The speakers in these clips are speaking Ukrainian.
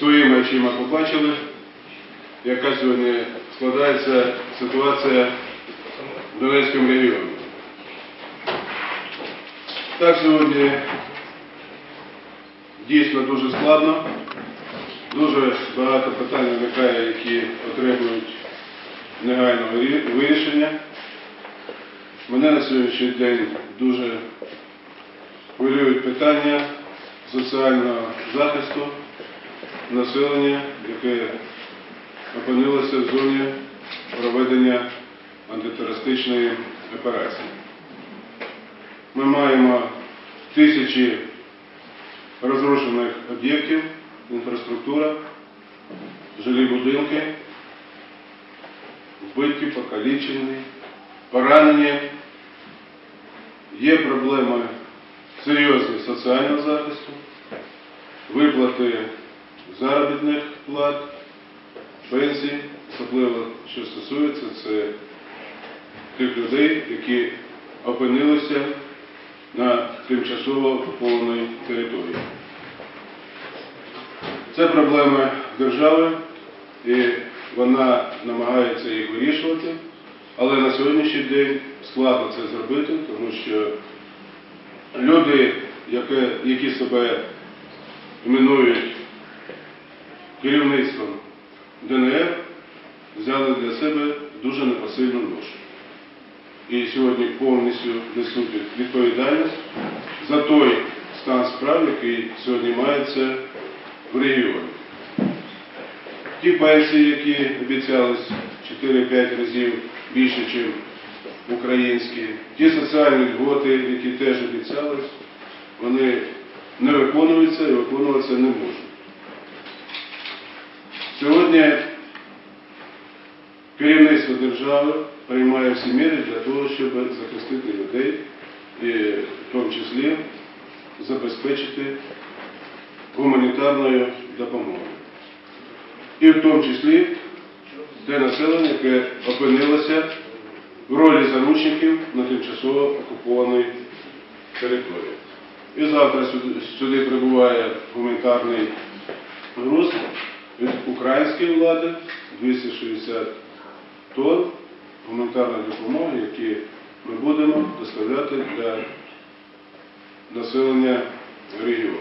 своїми очима побачили, яка сьогодні складається ситуація в Донецькому регіоні. Так сьогодні дійсно дуже складно, дуже багато питань виникає, які потребують негайного вирішення. Мене на сьогоднішній день дуже хвилюють питання соціального захисту населення, яке опинилося в зоні проведення антитерористичної операції. Ми маємо тисячі розрушених об'єктів, інфраструктура, жилі будинки, вбиті, покалічені, поранені. Є проблеми серйозні соціального захисту, виплати заробітних плат, пенсій, особливо що стосується це тих людей, які опинилися на тимчасово окупованій території. Це проблеми держави, і вона намагається їх вирішувати, але на сьогоднішній день складно це зробити, тому що люди, які себе іменують керівництвом ДНР, взяли для себе дуже непосильну ношу. І сьогодні повністю несуть відповідальність за той стан справ, який сьогодні мається в регіоні. Ті пенсії, які обіцялись 4-5 разів більше, ніж українські, ті соціальні льготи, які теж обіцялись, вони не виконуються і виконуватися не можуть. Сьогодні керівництво держави приймає всі міри для того, щоб захистити людей і в тому числі забезпечити гуманітарною допомогою. І в тому числі те населення, яке опинилося в ролі заручників на тимчасово окупованій території. І завтра сюди, прибуває гуманітарний груз від української влади 260 тонн гуманітарної допомоги, які ми будемо доставляти для населення регіону.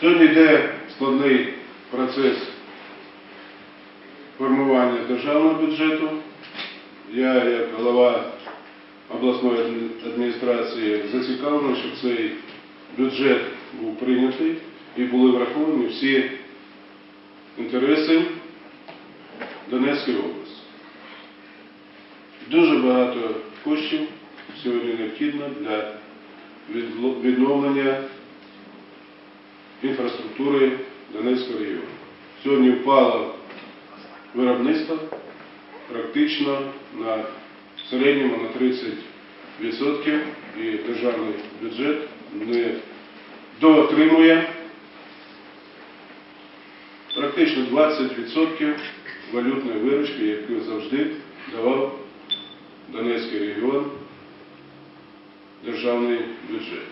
Сьогодні йде складний процес формування державного бюджету. Я, як голова обласної адміністрації, зацікавлений, щоб цей бюджет був прийнятий і були враховані всі інтереси Донецької області. Дуже багато коштів сьогодні необхідно для відновлення інфраструктури Донецького регіону. Сьогодні впало виробництво практично на в середньому на 30% і державний бюджет не доотримує практично 20% валютної виручки, яку завжди давав Донецький регіон державний бюджет.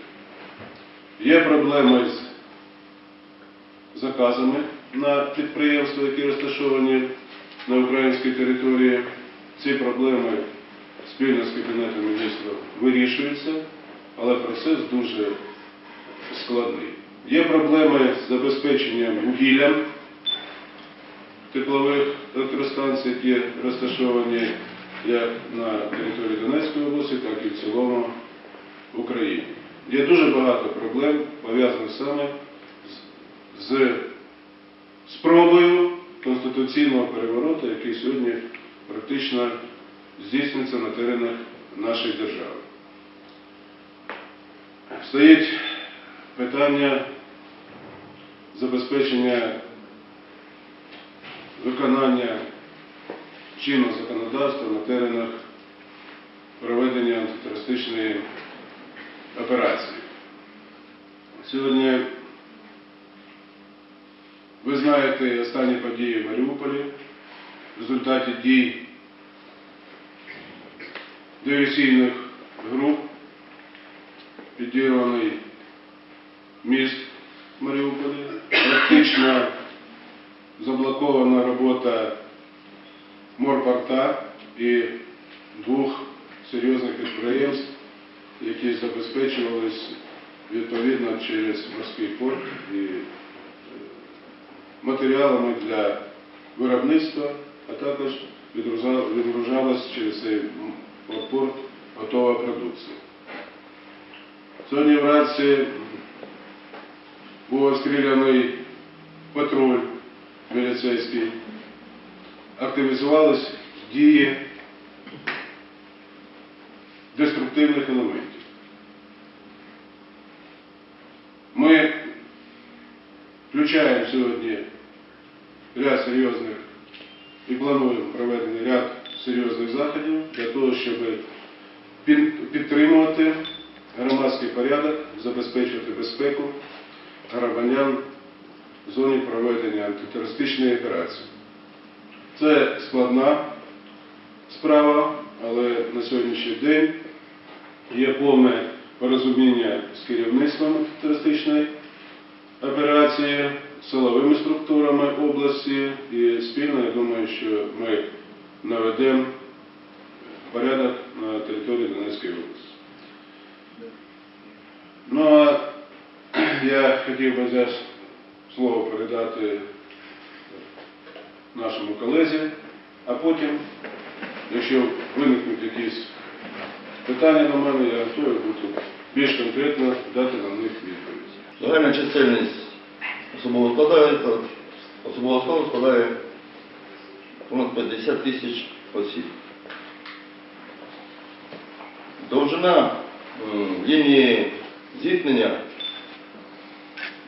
Є проблеми з заказами на підприємства, які розташовані на українській території. Ці проблеми спільно з Кабінетом міністрів вирішуються, але процес дуже складний. Є проблеми з забезпеченням вугіллям теплових електростанцій, які розташовані як на території Донецької області, так і в цілому в Україні. Є дуже багато проблем, пов'язаних саме з, спробою конституційного перевороту, який сьогодні практично здійснюється на теренах нашої держави. Стоїть питання забезпечення виконання чинного законодавства на теренах проведення антитерористичної операції. Сьогодні ви знаєте останні події в Маріуполі в результаті дій диверсійних груп підірваний міст Маріуполі. Практично заблокована робота морпорта і двох серйозних підприємств, які забезпечувались відповідно через морський порт і е, матеріалами для виробництва, а також відгружалась через цей порт готова продукція. Сьогодні вранці був розстріляний патруль міліцейський, активізувались дії деструктивних елементів. Ми включаємо сьогодні ряд серйозних і плануємо проведення ряд серйозних заходів для того, щоб підтримувати громадський порядок, забезпечувати безпеку громадян в зоні проведення антитерористичної операції. Це складна справа, але на сьогоднішній день є повне порозуміння з керівництвом антитерористичної операції, силовими структурами області і спільно, я думаю, що ми наведемо порядок на території Донецької області. Ну а я хотів би зараз слово передати нашому колезі, а потім, якщо виникнуть якісь питання до мене, я готовий буду більш конкретно дати на них відповідь. Загальна чисельність особового складу, особового складу складає понад 50 тисяч осіб. Довжина лінії зіткнення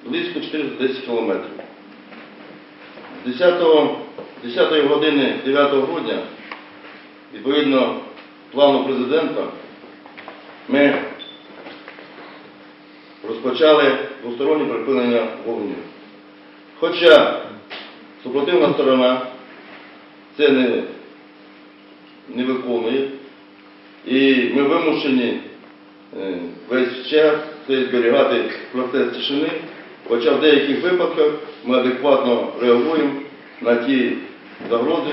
близько 410 кілометрів. З 10, 10 години 9 грудня, відповідно плану президента, ми розпочали двостороннє припинення вогню. Хоча супротивна сторона це не, не виконує, і ми вимушені е, весь час зберігати процес тишини, хоча в деяких випадках ми адекватно реагуємо на ті загрози,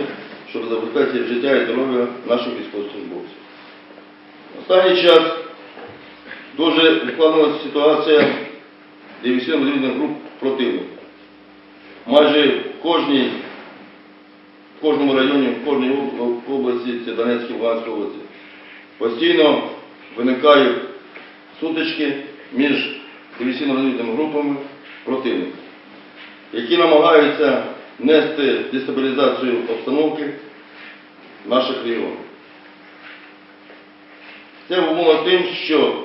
щоб забезпечити життя і здоров'я наших військовослужбовців. Останній час Дуже складнулася ситуація диверсійно-мобільних груп противника. Майже в кожній, в кожному районі, в кожній області, це Донецькій, Луганській області, постійно виникають сутички між диверсійно-мобільними групами противника, які намагаються нести дестабілізацію обстановки наших регіонах. Це умовлено тим, що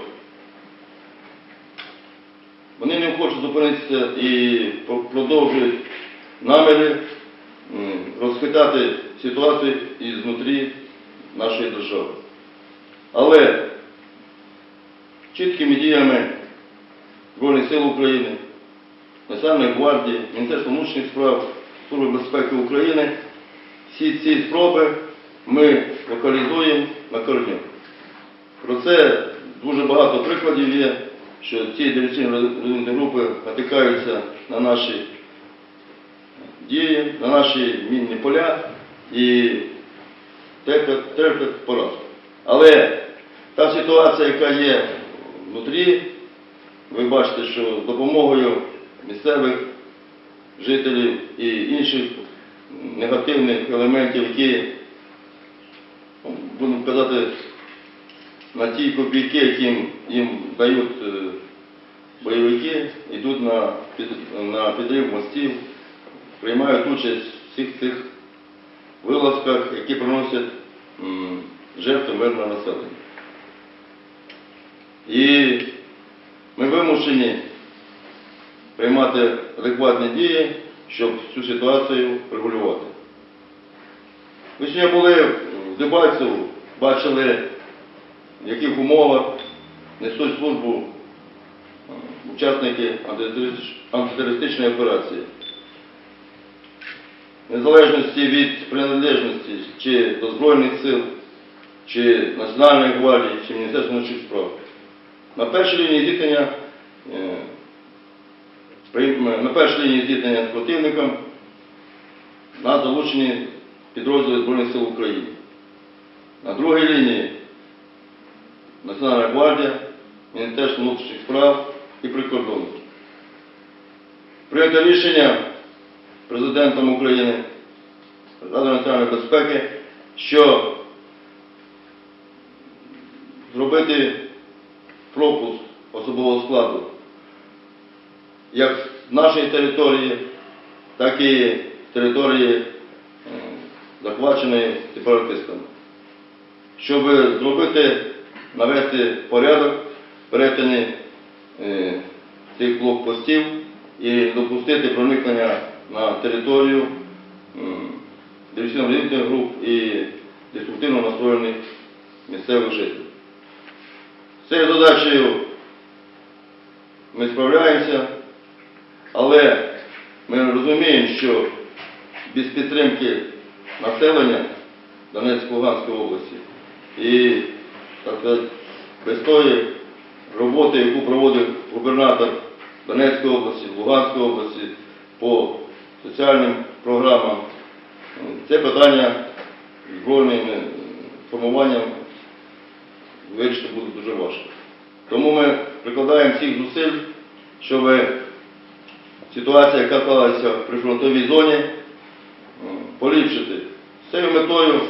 вони не хочуть зупинитися і продовжують наміри розхитати ситуацію ізнутрі нашої держави. Але чіткими діями Збройних сил України, Національної гвардії, Міністерства внутрішніх справ, Служби безпеки України, всі ці спроби ми локалізуємо на кордоні. Про це дуже багато прикладів є, що ці диверсійні групи натикаються на наші дії, на наші мінні поля і терпять поразку. Але та ситуація, яка є внутрі, ви бачите, що з допомогою місцевих жителів і інших негативних елементів, які, будемо казати, на ті копійки, які їм, дають е, бойовики, йдуть на, на підрив мостів, приймають участь в всіх цих вилазках, які приносять жертви мирного населення. І ми вимушені приймати адекватні дії, щоб цю ситуацію регулювати. Ви сьогодні були в Дебальцеву, бачили в яких умовах несуть службу е, учасники антитерористичної операції. Незалежності від приналежності чи до Збройних сил, чи Національної гвардії, чи Міністерства внутрішніх справ. На першій лінії зіткнення е, На першій лінії зіткнення з противником нас залучені підрозділи Збройних сил України. На другій лінії Національна гвардія, Міністерство внутрішніх справ і прикордонники. Прийнято рішення президентом України Ради національної безпеки, що зробити пропуск особового складу як нашої території, так і території е, захваченої сепаратистами. Щоб зробити, навести порядок в перетині е, цих блокпостів і допустити проникнення на територію диверсійно-розвідувальних груп і деструктивно настроєних місцевих жителів. З цією задачею ми справляємося, але ми розуміємо, що без підтримки населення Донецької Луганської області і без тої роботи, яку проводив губернатор Донецької області, Луганської області по соціальним програмам, це питання збройним е, формуванням вирішити буде дуже важко. Тому ми прикладаємо всіх зусиль, щоб ситуація, яка склалася в прифронтовій зоні, поліпшити. З цією метою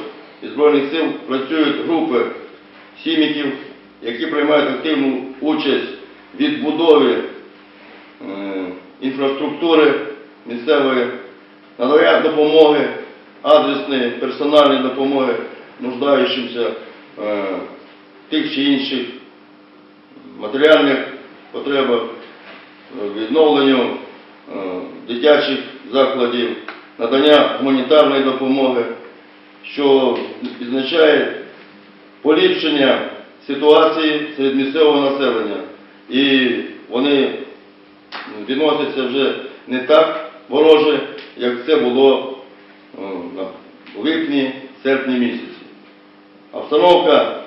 із Збройних сил працюють групи сіміків, які приймають активну участь в відбудові інфраструктури місцевої, надають допомоги, адресної, персональної допомоги нуждаючимся е, тих чи інших матеріальних потребах, е, відновленню дитячих закладів, надання гуманітарної допомоги, що означає поліпшення ситуації серед місцевого населення. І вони відносяться вже не так вороже, як це було е, на липні, серпні місяці. Обстановка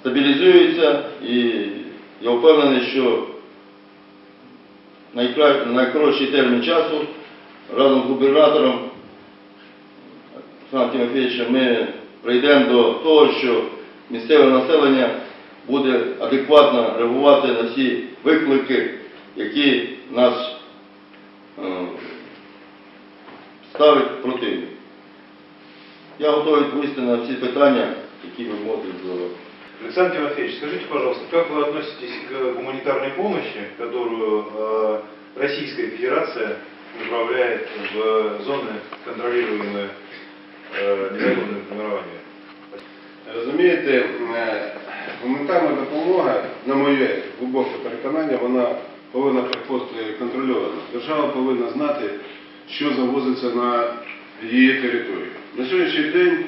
стабілізується і я впевнений, що найкоротший термін часу разом з губернатором Олександром Тимофійовичем ми прийдемо до того, що місцеве населення буде адекватно реагувати на всі виклики, які нас е, ставить противник. Я готовий відповісти на всі питання, які ви можете задавати. Александр Тимофеевич, скажите, пожалуйста, как вы относитесь к гуманитарной помощи, которую э, Российская Федерация направляет в зоны, контролируемые э, незаконными формированиями? Розумієте, е, гуманітарна допомога, на моє глибоке переконання, вона повинна приходити контрольовано. Держава повинна знати, що завозиться на її територію. На сьогоднішній день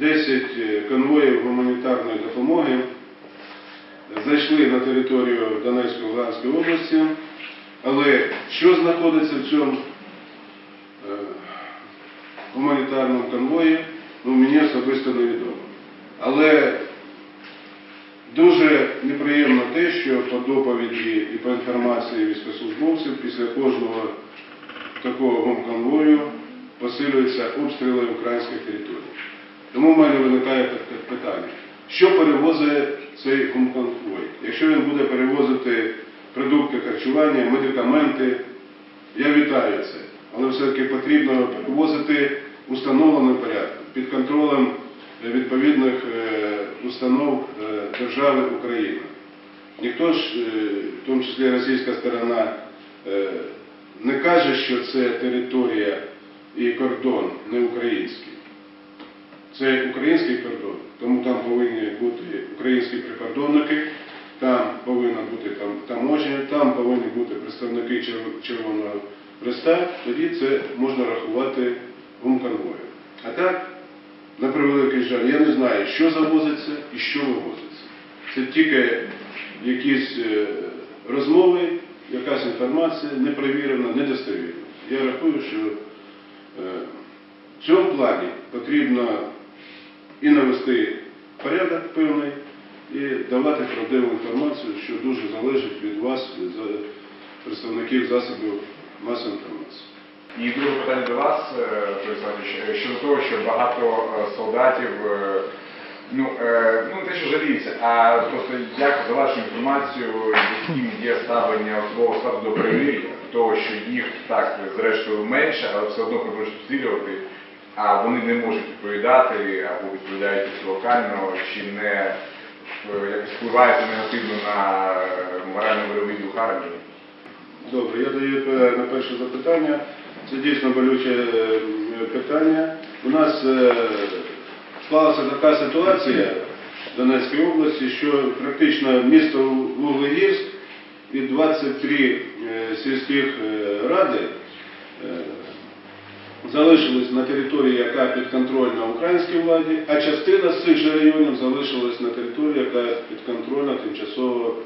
10 конвоїв гуманітарної допомоги зайшли на територію Донецької Луганської області, але що знаходиться в цьому е, гуманітарному конвої, ну, мені особисто невідомо. Але дуже неприємно те, що по доповіді і по інформації військовослужбовців після кожного такого гумконвою посилюються обстріли українських територій. Тому в мене виникає питання, що перевозить цей гумконвой? Якщо він буде перевозити продукти харчування, медикаменти, я вітаю це. Але все-таки потрібно перевозити в установленому порядку, під контролем е, відповідних е, установ е, держави Україна. Ніхто ж, в тому числі російська сторона, не каже, що це територія і кордон не український. Це український кордон, тому там повинні бути українські прикордонники, там повинна бути там, таможня, там повинні бути представники Чер- Червоного Хреста, тоді це можна рахувати гумконвоєм. А так, на превеликий жаль, я не знаю, що завозиться і що вивозиться. Це тільки якісь е, розмови, якась інформація непровірена, недостовірна. Я рахую, що е, в цьому плані потрібно і навести порядок певний, і давати правдиву інформацію, що дуже залежить від вас, від представників засобів масової інформації. І друге питання до вас, е, Олександрович, е, щодо того, що багато е, солдатів, ну, ну те, що жаліються, а просто як за вашу інформацію, яким є ставлення особового складу до перевірки, того, що їх так зрештою менше, але все одно продовжують обстрілювати, а вони не можуть відповідати або відповідають локально, чи не е, якось впливає це негативно на е, морально-бойовий армії. Добре, я даю е, на перше запитання. Це дійсно болюче питання. У нас склалася така ситуація в Донецькій області, що практично місто Вуглегірськ і 23 е, сільських ради залишились на території, яка підконтрольна українській владі, а частина з цих же районів залишилась на території, яка підконтрольна тимчасово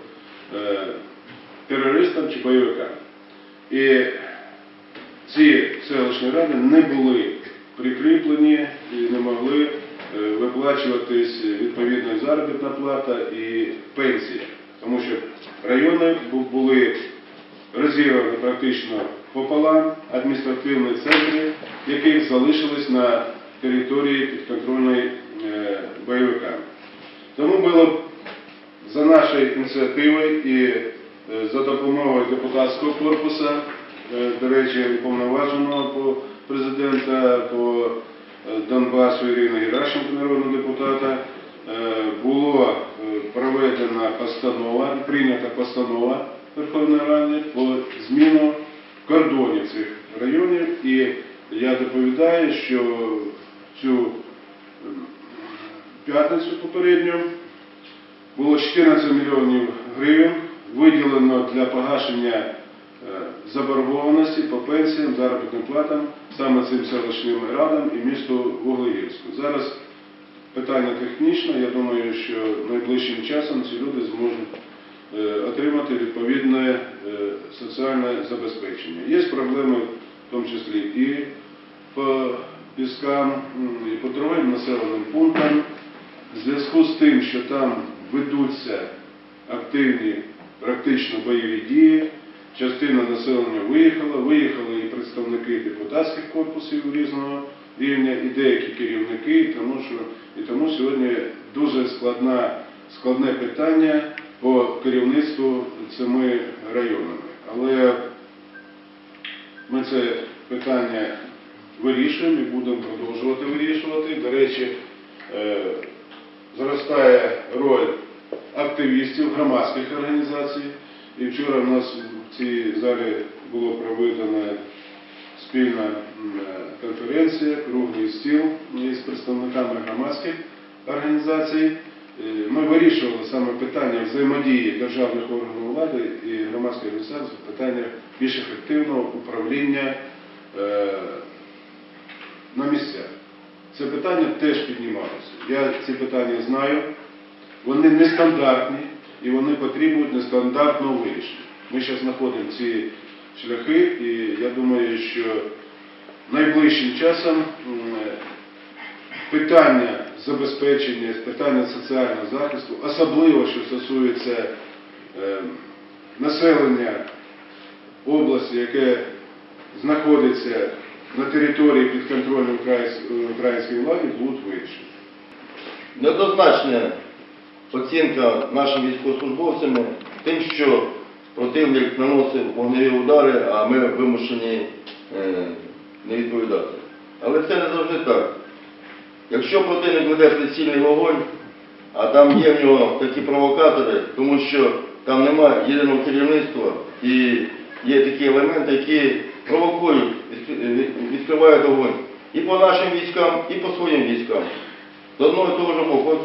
е, терористам чи бойовикам. І ці селищні ради не були прикріплені і не могли е, виплачуватись відповідна заробітна плата і пенсія. Тому що райони були розірвані практично пополам, адміністративні центри, яких залишились на території підконтрольної е, бойовиками. Тому було за нашою ініціативою і е, за допомогою депутатського корпусу, е, до речі, уповноваженого по президента по Донбасу Ірини Геращенко, народного депутата, було проведена постанова, прийнята постанова Верховної Ради по зміну кордонів цих районів. І я доповідаю, що цю п'ятницю попередню було 14 мільйонів гривень виділено для погашення е, заборгованості по пенсіям, заробітним платам саме цим селищним радам і місту Вуглегірську. Зараз питання технічне, я думаю, що найближчим часом ці люди зможуть отримати відповідне е, соціальне забезпечення. Є проблеми в тому числі і по піскам, і по другим населеним пунктам. В зв'язку з тим, що там ведуться активні практично бойові дії, частина населення виїхала, виїхали і представники депутатських корпусів різного рівня, і деякі керівники, тому, що, і тому сьогодні дуже складна, складне питання по керівництву цими районами. Але ми це питання вирішуємо і будемо продовжувати вирішувати. До речі, е, зростає роль активістів громадських організацій. І вчора в нас в цій залі було проведена спільна е, конференція, круглий стіл із представниками громадських організацій. Е, Ми вирішували саме питання взаємодії державних органів влади і громадських організацій, питання більш ефективного управління е, на місцях. Це питання теж піднімалося. Я ці питання знаю. Вони нестандартні і вони потребують нестандартного вирішення. Ми зараз знаходимо ці шляхи, і я думаю, що найближчим часом питання забезпечення, питання соціального захисту, особливо що стосується е, населення області, яке знаходиться на території підконтрольної українсь- української влади, будуть вирішені. Неоднозначна оцінка нашим військовослужбовцями тим, що противник наносив вогневі удари, а ми вимушені е, не відповідати. Але це не завжди так. Якщо противник веде прицільний вогонь, а там є в нього такі провокатори, тому що там немає єдиного керівництва і є такі елементи, які провокують, відкри- відкривають вогонь і по нашим військам, і по своїм військам. З одного і того ж боку. От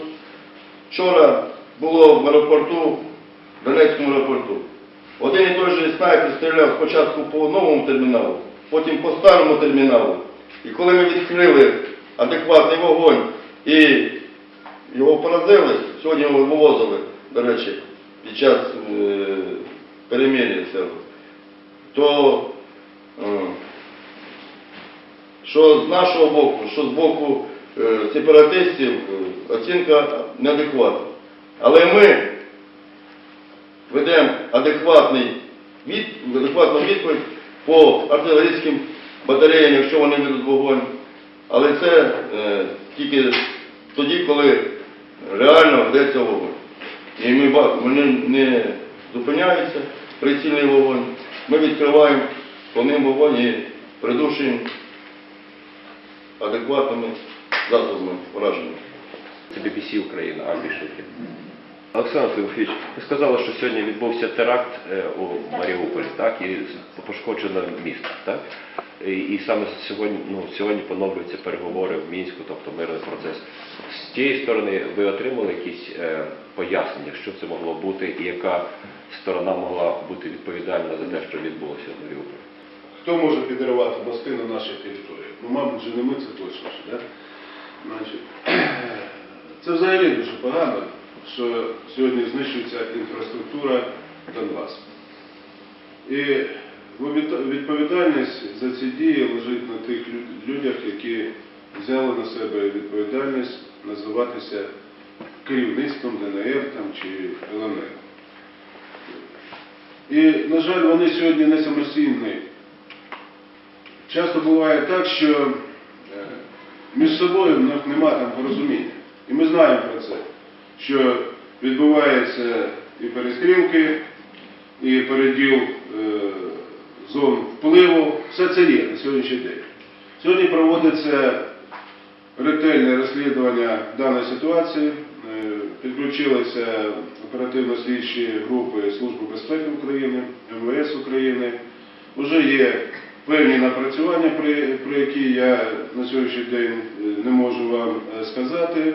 вчора було в аеропорту, в Донецькому аеропорту. Один і той же снайпер стріляв спочатку по новому терміналу, потім по старому терміналу. І коли ми відкрили адекватний вогонь і його поразили, сьогодні його вивозили, до речі, під час е, перемир'я цього, то е, що з нашого боку, що з боку е, сепаратистів е, оцінка неадекватна. Але ми ведемо адекватний від, адекватну відповідь по артилерійським батареям, якщо вони ведуть вогонь. Але це е, тільки тоді, коли реально ведеться вогонь. І ми вони не зупиняються, прицільний вогонь. Ми відкриваємо по ним вогонь і придушуємо адекватними засобами враження. Це BBC Україна, Альбі Шефір. Олександр Тимофійович, ви сказали, що сьогодні відбувся теракт е, у Маріуполі, так, і пошкоджено місто, так? І, саме сьогодні, ну, сьогодні поновлюються переговори в Мінську, тобто мирний процес. З тієї сторони ви отримали якісь е, пояснення, що це могло бути, і яка сторона могла бути відповідальна за те, що відбулося в Маріуполі? Хто може підривати мости на нашій території? Ну, мабуть, же не ми це точно. Да? Значить, це взагалі дуже погано, що сьогодні знищується інфраструктура Донбасу. І відповідальність за ці дії лежить на тих людях, які взяли на себе відповідальність називатися керівництвом ДНР там, чи ЛНР. І, на жаль, вони сьогодні не самостійні. Часто буває так, що е, між собою в них нема там порозуміння. І ми знаємо про це, що відбуваються і перестрілки, і переділ е, зон впливу. Все це є на сьогоднішній день. Сьогодні проводиться ретельне розслідування даної ситуації. Е, Підключилися оперативно-слідчі групи Служби безпеки України, МВС України. Уже є певні напрацювання, про, які я на сьогоднішній день е, не можу вам сказати,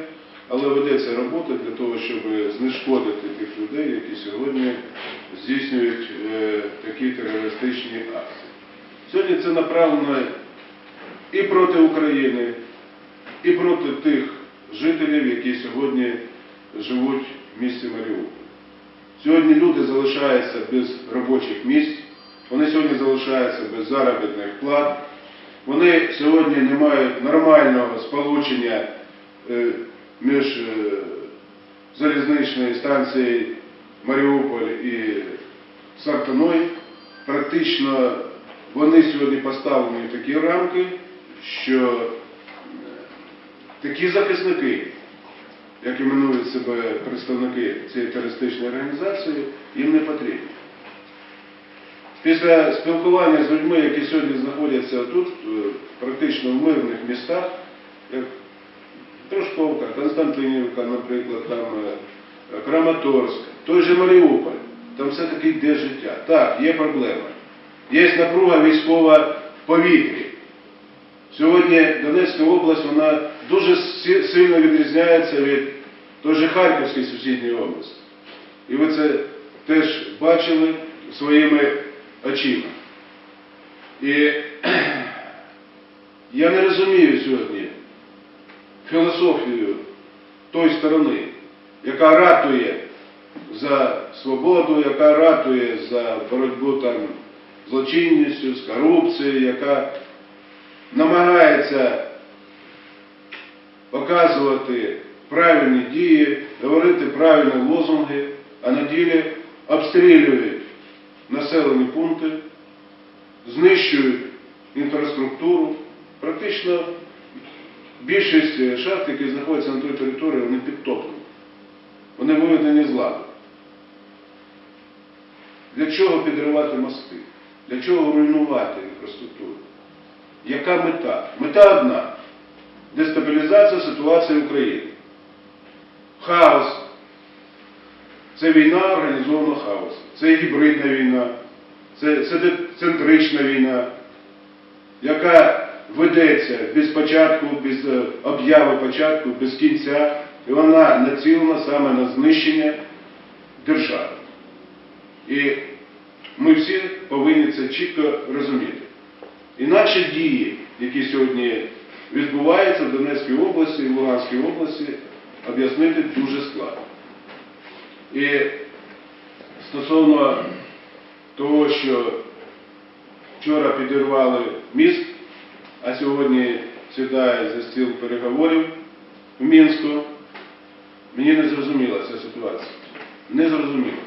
але ведеться робота для того, щоб знешкодити тих людей, які сьогодні здійснюють е, такі терористичні акти. Сьогодні це направлено і проти України, і проти тих жителів, які сьогодні живуть в місті Маріуполь. Сьогодні люди залишаються без робочих місць, вони сьогодні залишаються без заробітних плат, вони сьогодні не мають нормального сполучення е, між е, залізничною станцією Маріуполь і Сартаной. Практично вони сьогодні поставлені в такі рамки, що е, такі захисники, як іменують себе представники цієї терористичної організації, їм не потрібні. Після спілкування з людьми, які сьогодні знаходяться тут, е, практично в мирних містах, як Трошковка, Константинівка, наприклад, там е, Краматорськ, той же Маріуполь, там все-таки йде життя. Так, є проблема. Є напруга військова в повітрі. Сьогодні Донецька область вона дуже сильно відрізняється від той же Харківської сусідньої області. І ви це теж бачили своїми очима. І я не розумію сьогодні філософію той сторони, яка ратує за свободу, яка ратує за боротьбу там злочинністю, з корупцією, яка намагається показувати правильні дії, говорити правильні лозунги, а на ділі обстрілюють населені пункти, знищують інфраструктуру. Практично більшість шахт, які знаходяться на той території, вони підтоплені. Вони виведені з ладу. Для чого підривати мости? Для чого руйнувати інфраструктуру? Яка мета? Мета одна дестабілізація ситуації в Україні. Хаос. Це війна організованого хаосу. Це гібридна війна, це центрична війна, яка ведеться без початку, без е, обяви початку, без кінця, і вона націлена саме на знищення держави. І ми всі повинні це чітко розуміти. Інакше дії, які сьогодні відбуваються в Донецькій області і в Луганській області, об'яснити дуже складно. І стосовно того, що вчора підірвали міст, а сьогодні сідає за стіл переговорів в Мінську, мені не зрозуміла ця ситуація. Не зрозуміла.